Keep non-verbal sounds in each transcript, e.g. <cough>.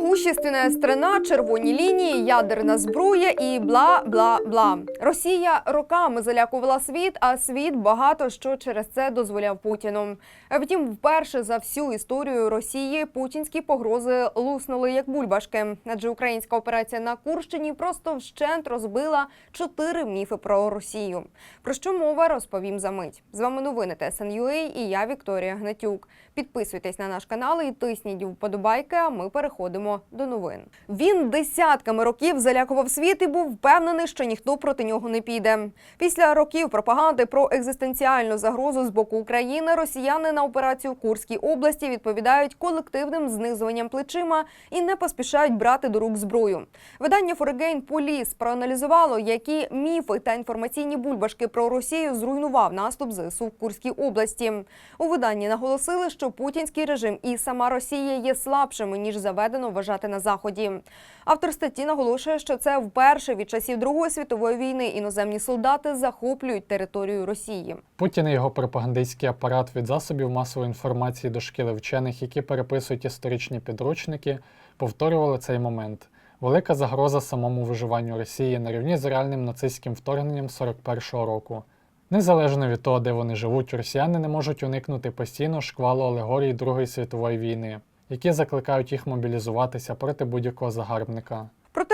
Могущественна страна, червоні лінії, ядерна зброя і бла бла бла. Росія роками залякувала світ, а світ багато що через це дозволяв Путіну. Втім, вперше за всю історію Росії путінські погрози луснули як бульбашки, адже українська операція на Курщині просто вщент розбила чотири міфи про Росію. Про що мова розповім за мить. З вами новини ТСНЮА і я Вікторія Гнатюк. Підписуйтесь на наш канал і тисніть вподобайки. А ми переходимо до новин. Він десятками років залякував світ і був впевнений, що ніхто проти нього не піде. Після років пропаганди про екзистенціальну загрозу з боку України росіяни на операцію в Курській області відповідають колективним знизуванням плечима і не поспішають брати до рук зброю. Видання Foreign Police проаналізувало, які міфи та інформаційні бульбашки про Росію зруйнував наступ ЗСУ в Курській області. У виданні наголосили, що путінський режим і сама Росія є слабшими ніж заведено вважати на заході. Автор статті наголошує, що це вперше від часів Другої світової війни іноземні солдати захоплюють територію Росії. Путін і його пропагандистський апарат від засобів масової інформації до шкіли вчених, які переписують історичні підручники, повторювали цей момент. Велика загроза самому виживанню Росії на рівні з реальним нацистським вторгненням 41-го року. Незалежно від того, де вони живуть, росіяни не можуть уникнути постійно шквалу алегорій Другої світової війни, які закликають їх мобілізуватися проти будь-якого загарбника.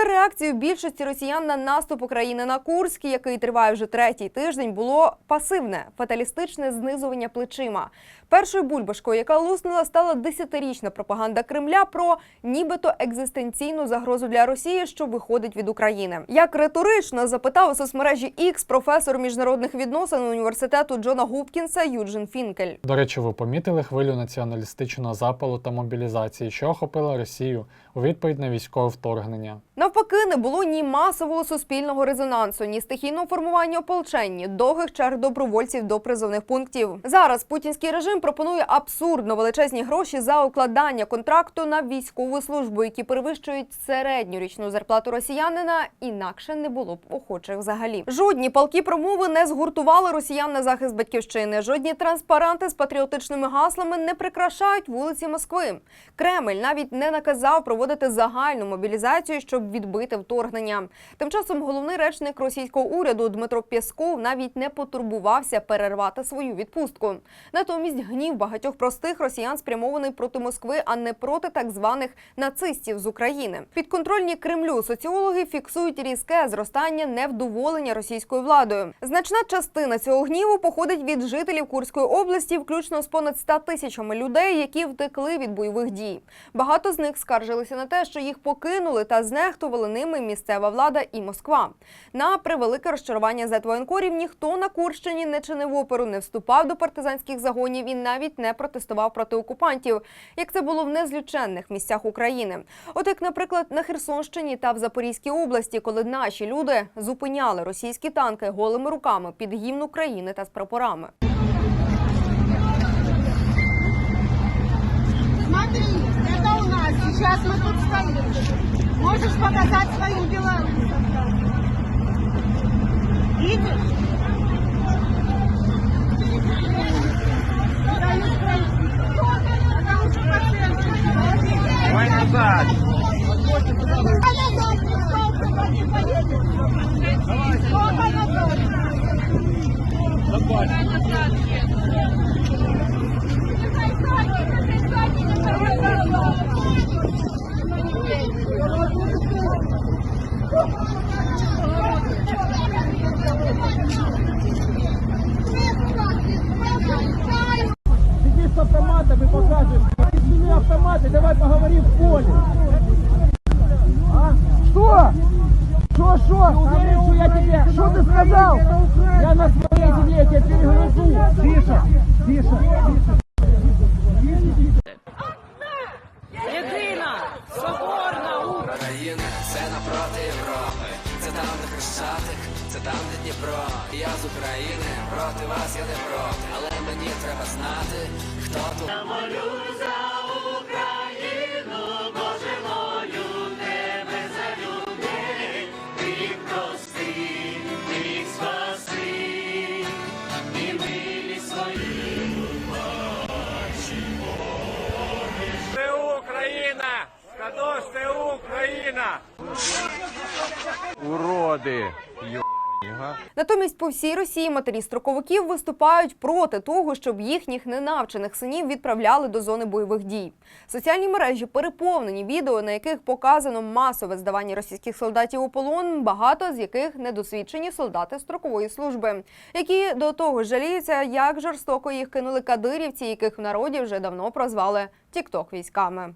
Реакцією більшості росіян на наступ України на Курськ, який триває вже третій тиждень, було пасивне фаталістичне знизування плечима. Першою бульбашкою, яка луснула, стала десятирічна пропаганда Кремля про нібито екзистенційну загрозу для Росії, що виходить від України. Як риторично запитав у соцмережі X професор міжнародних відносин університету Джона Гупкінса Юджин Фінкель. До речі, ви помітили хвилю націоналістичного запалу та мобілізації, що охопила Росію у відповідь на військове вторгнення. Навпаки, не було ні масового суспільного резонансу, ні стихійного формування ополчень, ні довгих черг добровольців до призовних пунктів. Зараз путінський режим пропонує абсурдно величезні гроші за укладання контракту на військову службу, які перевищують середню річну зарплату росіянина. Інакше не було б охочих взагалі. Жодні палкі промови не згуртували росіян на захист батьківщини. Жодні транспаранти з патріотичними гаслами не прикрашають вулиці Москви. Кремль навіть не наказав проводити загальну мобілізацію, щоб відбити вторгнення. Тим часом головний речник російського уряду Дмитро Пєсков навіть не потурбувався перервати свою відпустку. Натомість гнів багатьох простих росіян спрямований проти Москви, а не проти так званих нацистів з України. Підконтрольні Кремлю соціологи фіксують різке зростання невдоволення російською владою. Значна частина цього гніву походить від жителів Курської області, включно з понад 100 тисячами людей, які втекли від бойових дій. Багато з них скаржилися на те, що їх покинули та знехтували ними місцева влада і Москва. На превелике розчарування зетвоєнкорів ніхто на Курщині не чинив оперу, не вступав до партизанських загонів і навіть не протестував проти окупантів, як це було в незліченних місцях України. От як, наприклад, на Херсонщині та в Запорізькій області, коли наші люди зупиняли російські танки голими руками під гімн України та з прапорами. Смотри, это у нас. Сейчас мы тут стоим. Можешь показать своим белорусам. Видишь? Тише, тише, Натомість по всій Росії матері строковиків виступають проти того, щоб їхніх ненавчених синів відправляли до зони бойових дій. Соціальні мережі переповнені відео, на яких показано масове здавання російських солдатів у полон, багато з яких недосвідчені солдати строкової служби, які до того жаліються, як жорстоко їх кинули кадирівці, яких в народі вже давно прозвали тікток військами.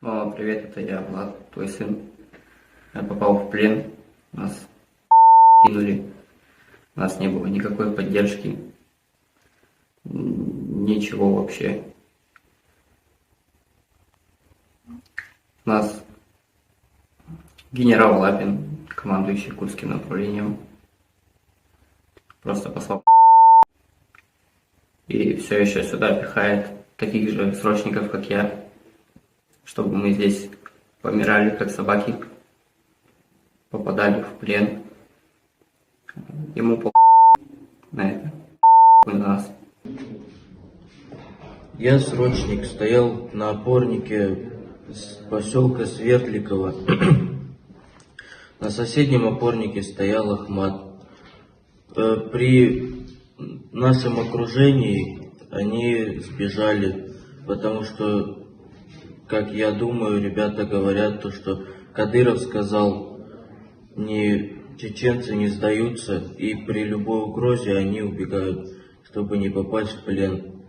Мама, привет, это я, Влад, твой сын. Я попал в плен, нас кинули, у нас не было никакой поддержки, ничего вообще. Нас генерал Лапин, командующий Курским направлением, просто послал и все еще сюда пихает таких же срочников, как я, чтобы мы здесь помирали, как собаки, попадали в плен. Ему по на это, на нас. Я срочник, стоял на опорнике с поселка Свердликова. На соседнем опорнике стоял Ахмат. Э, При нашем окружении они сбежали, потому что, как я думаю, ребята говорят, то, что Кадыров сказал, не чеченцы не сдаются, и при любой угрозе они убегают, чтобы не попасть в плен.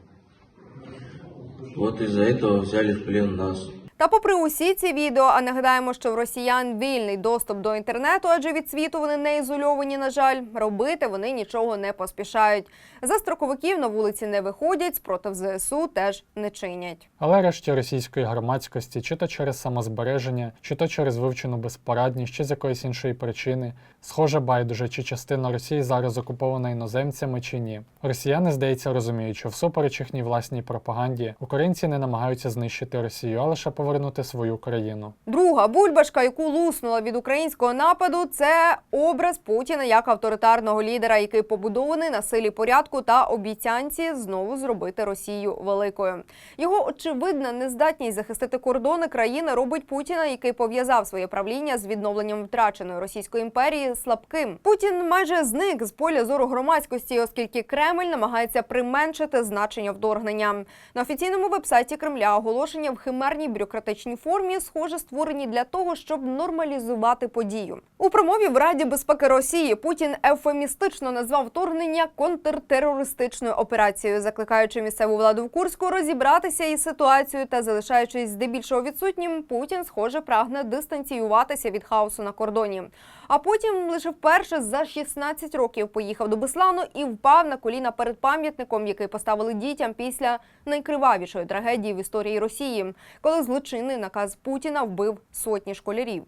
Вот из-за этого взяли в плен нас. Та попри усі ці відео, а нагадаємо, що в росіян вільний доступ до інтернету, адже від світу вони не ізольовані, на жаль, робити вони нічого не поспішають. За строковиків на вулиці не виходять, спротив ЗСУ теж не чинять. Але решті російської громадськості, чи то через самозбереження, чи то через вивчену безпорадність, чи з якоїсь іншої причини, схоже байдуже, чи частина Росії зараз окупована іноземцями чи ні. Росіяни, здається, розуміють, що всупереч їхній власній пропаганді українці не намагаються знищити Росію, а лише повернути свою країну. Друга бульбашка, яку луснула від українського нападу, це образ Путіна як авторитарного лідера, який побудований на силі порядку та обіцянці знову зробити Росію великою. Його очевидна нездатність захистити кордони країни робить Путіна, який пов'язав своє правління з відновленням втраченої російської імперії, слабким. Путін майже зник з поля зору громадськості, оскільки Кремль намагається применшити значення вторгнення. На офіційному вебсайті Кремля оголошення в химерній бюрократичній формі, схоже, створені для того, щоб нормалізувати подію. У промові в Раді безпеки Росії Путін ефемістично назвав вторгнення контртерористичною операцією, закликаючи місцеву владу в Курську розібратися із ситуацією та залишаючись здебільшого відсутнім, Путін, схоже, прагне дистанціюватися від хаосу на кордоні. А потім лише вперше за 16 років поїхав до Беслану і впав на коліна перед пам'ятником, який поставили дітям після найкривавішої трагедії в історії Росії, коли злочинний наказ Путіна вбив сотні школярів.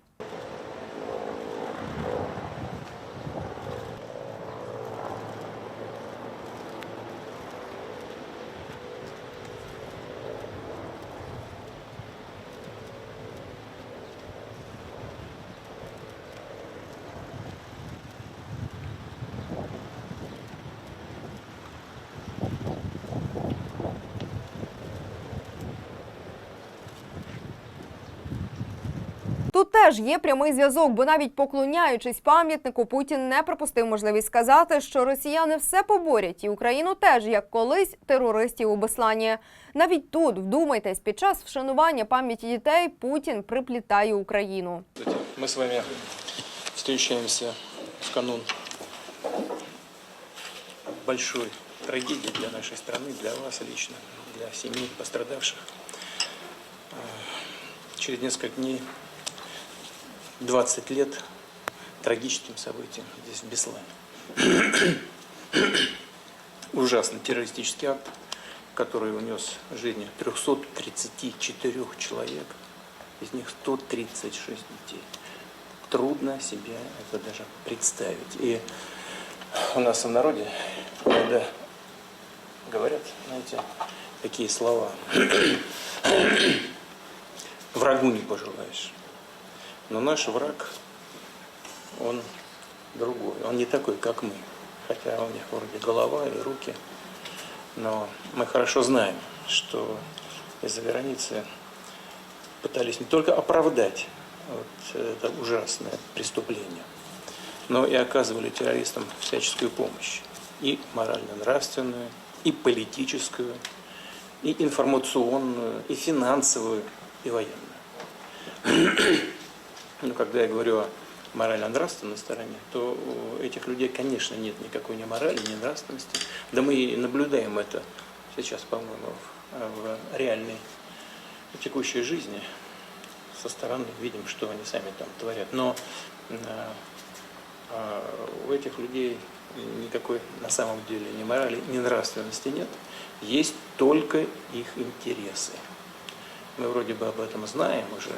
Тут теж є прямий зв'язок, бо навіть поклоняючись пам'ятнику, Путін не пропустив можливість сказати, що росіяни все поборять, і Україну теж, як колись терористів у Беслані. Навіть тут, вдумайтесь, під час вшанування пам'яті дітей Путін приплітає Україну. Мы с вами встречаемся в канун большой трагедии для нашей страны, для вас лично, для семей пострадавших. Э, Через несколько дней 20 лет трагическим событиям здесь, в Беслане. <coughs> Ужасный террористический акт, который унес жизни 334 человек, из них 136 детей. Трудно себе это даже представить. И у нас в народе иногда говорят, знаете, такие слова. <coughs> Врагу не пожелаешь. Но наш враг, он другой. Он не такой, как мы. Хотя у них вроде голова и руки. Но мы хорошо знаем, что из-за границы пытались не только оправдать Вот, это ужасное преступление. Но и оказывали террористам всяческую помощь. И морально-нравственную, и политическую, и информационную, и финансовую, и военную. <clears throat> Но когда я говорю о морально-нравственной стороне, то у этих людей, конечно, нет никакой ни морали, ни нравственности. Да мы и наблюдаем это сейчас, по-моему, в, в реальной текущей жизни. Со стороны видим, что они сами там творят. Но э, э, у этих людей никакой на самом деле ни морали, ни нравственности нет. Есть только их интересы. Мы вроде бы об этом знаем уже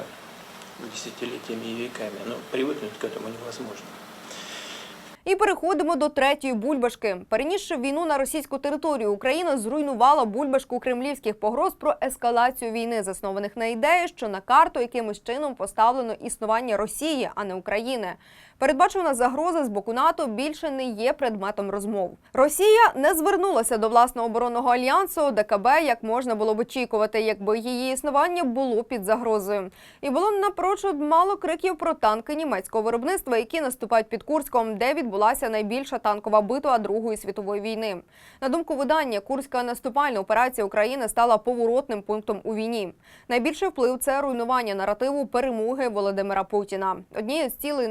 десятилетиями и веками, но привыкнуть к этому невозможно. І переходимо до третьої бульбашки. Перенісши війну на російську територію, Україна зруйнувала бульбашку кремлівських погроз про ескалацію війни, заснованих на ідеї, що на карту якимось чином поставлено існування Росії, а не України. Передбачена загроза з боку НАТО більше не є предметом розмов. Росія не звернулася до власного оборонного альянсу ДКБ, як можна було б очікувати, якби її існування було під загрозою. І було напрочуд мало криків про танки німецького виробництва, які наступають під Курском, де відбулася найбільша танкова битва Другої світової війни. На думку видання, Курська наступальна операція України стала поворотним пунктом у війні. Найбільший вплив це руйнування наративу перемоги Володимира Путіна. Однією з цілей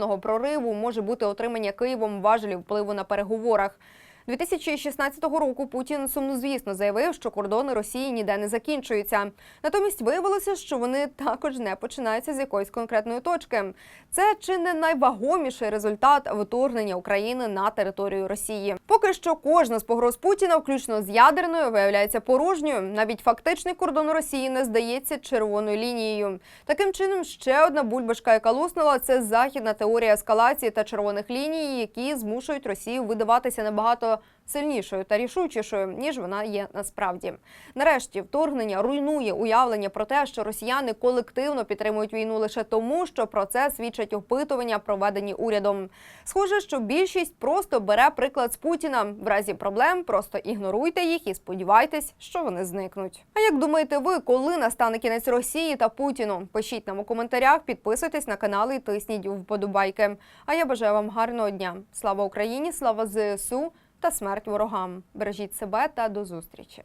несподіваного прориву може бути отримання Києвом важелів впливу на переговорах. 2016 року Путін сумнозвісно заявив, що кордони Росії ніде не закінчуються. Натомість виявилося, що вони також не починаються з якоїсь конкретної точки. Це чи не найвагоміший результат вторгнення України на територію Росії. Поки що кожна з погроз Путіна, включно з ядерною, виявляється порожньою. Навіть фактичний кордон Росії не здається червоною лінією. Таким чином, ще одна бульбашка, яка луснула, це західна теорія ескалації та червоних ліній, які змушують Росію видаватися набагато сильнішою та рішучішою, ніж вона є насправді. Нарешті вторгнення руйнує уявлення про те, що росіяни колективно підтримують війну лише тому, що про це свідчать опитування, проведені урядом. Схоже, що більшість просто бере приклад з Путіна. В разі проблем просто ігноруйте їх і сподівайтесь, що вони зникнуть. А як думаєте ви, коли настане кінець Росії та Путіну? Пишіть нам у коментарях, підписуйтесь на канал і тисніть вподобайки. А я бажаю вам гарного дня. Слава Україні! Слава ЗСУ! Та смерть ворогам. Бережіть себе та до зустрічі.